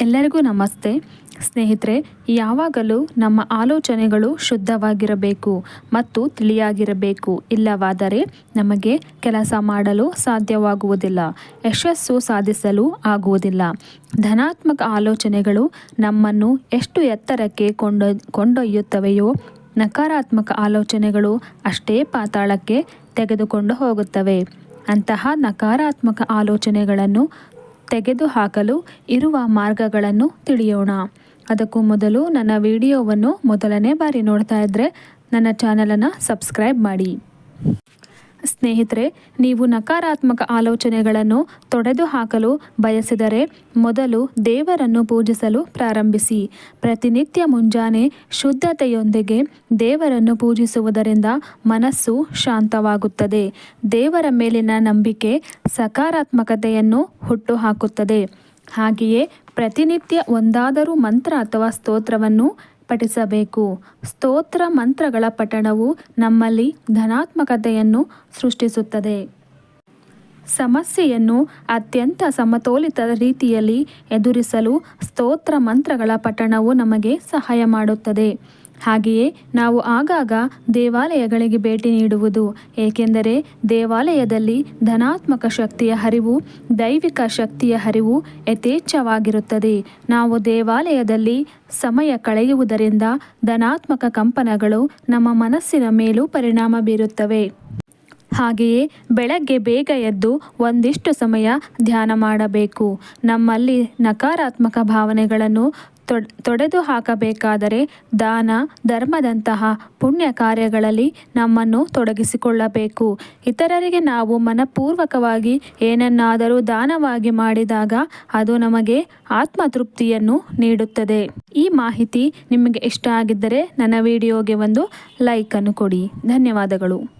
ಎಲ್ಲರಿಗೂ ನಮಸ್ತೆ. ಸ್ನೇಹಿತರೆ, ಯಾವಾಗಲೂ ನಮ್ಮ ಆಲೋಚನೆಗಳು ಶುದ್ಧವಾಗಿರಬೇಕು ಮತ್ತು ತಿಳಿಯಾಗಿರಬೇಕು. ಇಲ್ಲವಾದರೆ ನಮಗೆ ಕೆಲಸ ಮಾಡಲು ಸಾಧ್ಯವಾಗುವುದಿಲ್ಲ, ಯಶಸ್ಸು ಸಾಧಿಸಲು ಆಗುವುದಿಲ್ಲ. ಧನಾತ್ಮಕ ಆಲೋಚನೆಗಳು ನಮ್ಮನ್ನು ಎಷ್ಟು ಎತ್ತರಕ್ಕೆ ಕೊಂಡೊ, ಕೊಂಡೊಯ್ಯುತ್ತವೆಯೋ, ನಕಾರಾತ್ಮಕ ಆಲೋಚನೆಗಳು ಅಷ್ಟೇ ಪಾತಾಳಕ್ಕೆ ತೆಗೆದುಕೊಂಡು ಹೋಗುತ್ತವೆ. ಅಂತಹ ನಕಾರಾತ್ಮಕ ಆಲೋಚನೆಗಳನ್ನು ತೆಗೆದುಹಾಕಲು ಇರುವ ಮಾರ್ಗಗಳನ್ನು ತಿಳಿಯೋಣ. ಅದಕ್ಕೂ ಮೊದಲು ನನ್ನ ವಿಡಿಯೋವನ್ನು ಮೊದಲನೇ ಬಾರಿ ನೋಡ್ತಾ ಇದ್ದರೆ ನನ್ನ ಚಾನಲನ್ನು ಸಬ್ಸ್ಕ್ರೈಬ್ ಮಾಡಿ. ಸ್ನೇಹಿತರೆ, ನೀವು ನಕಾರಾತ್ಮಕ ಆಲೋಚನೆಗಳನ್ನು ತೊಡೆದು ಹಾಕಲು ಬಯಸಿದರೆ ಮೊದಲು ದೇವರನ್ನು ಪೂಜಿಸಲು ಪ್ರಾರಂಭಿಸಿ. ಪ್ರತಿನಿತ್ಯ ಮುಂಜಾನೆ ಶುದ್ಧತೆಯೊಂದಿಗೆ ದೇವರನ್ನು ಪೂಜಿಸುವುದರಿಂದ ಮನಸ್ಸು ಶಾಂತವಾಗುತ್ತದೆ. ದೇವರ ಮೇಲಿನ ನಂಬಿಕೆ ಸಕಾರಾತ್ಮಕತೆಯನ್ನು ಹುಟ್ಟುಹಾಕುತ್ತದೆ. ಹಾಗೆಯೇ ಪ್ರತಿನಿತ್ಯ ಒಂದಾದರೂ ಮಂತ್ರ ಅಥವಾ ಸ್ತೋತ್ರವನ್ನು ಪಠಿಸಬೇಕು. ಸ್ತೋತ್ರ ಮಂತ್ರಗಳ ಪಠಣವು ನಮ್ಮಲ್ಲಿ ಧನಾತ್ಮಕತೆಯನ್ನು ಸೃಷ್ಟಿಸುತ್ತದೆ. ಸಮಸ್ಯೆಯನ್ನು ಅತ್ಯಂತ ಸಮತೋಲಿತ ರೀತಿಯಲ್ಲಿ ಎದುರಿಸಲು ಸ್ತೋತ್ರ ಮಂತ್ರಗಳ ಪಠಣವು ನಮಗೆ ಸಹಾಯ ಮಾಡುತ್ತದೆ. ಹಾಗೆಯೇ ನಾವು ಆಗಾಗ ದೇವಾಲಯಗಳಿಗೆ ಭೇಟಿ ನೀಡುವುದು, ಏಕೆಂದರೆ ದೇವಾಲಯದಲ್ಲಿ ಧನಾತ್ಮಕ ಶಕ್ತಿಯ ಹರಿವು, ದೈವಿಕ ಶಕ್ತಿಯ ಹರಿವು ಯಥೇಚ್ಛವಾಗಿರುತ್ತದೆ. ನಾವು ದೇವಾಲಯದಲ್ಲಿ ಸಮಯ ಕಳೆಯುವುದರಿಂದ ಧನಾತ್ಮಕ ಕಂಪನಗಳು ನಮ್ಮ ಮನಸ್ಸಿನ ಮೇಲೂ ಪರಿಣಾಮ ಬೀರುತ್ತವೆ. ಹಾಗೆಯೇ ಬೆಳಗ್ಗೆ ಬೇಗ ಎದ್ದು ಒಂದಿಷ್ಟು ಸಮಯ ಧ್ಯಾನ ಮಾಡಬೇಕು. ನಮ್ಮಲ್ಲಿ ನಕಾರಾತ್ಮಕ ಭಾವನೆಗಳನ್ನು ತೊಡೆದು ಹಾಕಬೇಕಾದರೆ ದಾನ, ಧರ್ಮದಂತಹ ಪುಣ್ಯ ಕಾರ್ಯಗಳಲ್ಲಿ ನಮ್ಮನ್ನು ತೊಡಗಿಸಿಕೊಳ್ಳಬೇಕು. ಇತರರಿಗೆ ನಾವು ಮನಪೂರ್ವಕವಾಗಿ ಏನನ್ನಾದರೂ ದಾನವಾಗಿ ಮಾಡಿದಾಗ ಅದು ನಮಗೆ ಆತ್ಮತೃಪ್ತಿಯನ್ನು ನೀಡುತ್ತದೆ. ಈ ಮಾಹಿತಿ ನಿಮಗೆ ಇಷ್ಟ ಆಗಿದ್ದರೆ ನನ್ನ ವಿಡಿಯೋಗೆ ಒಂದು ಲೈಕನ್ನು ಕೊಡಿ. ಧನ್ಯವಾದಗಳು.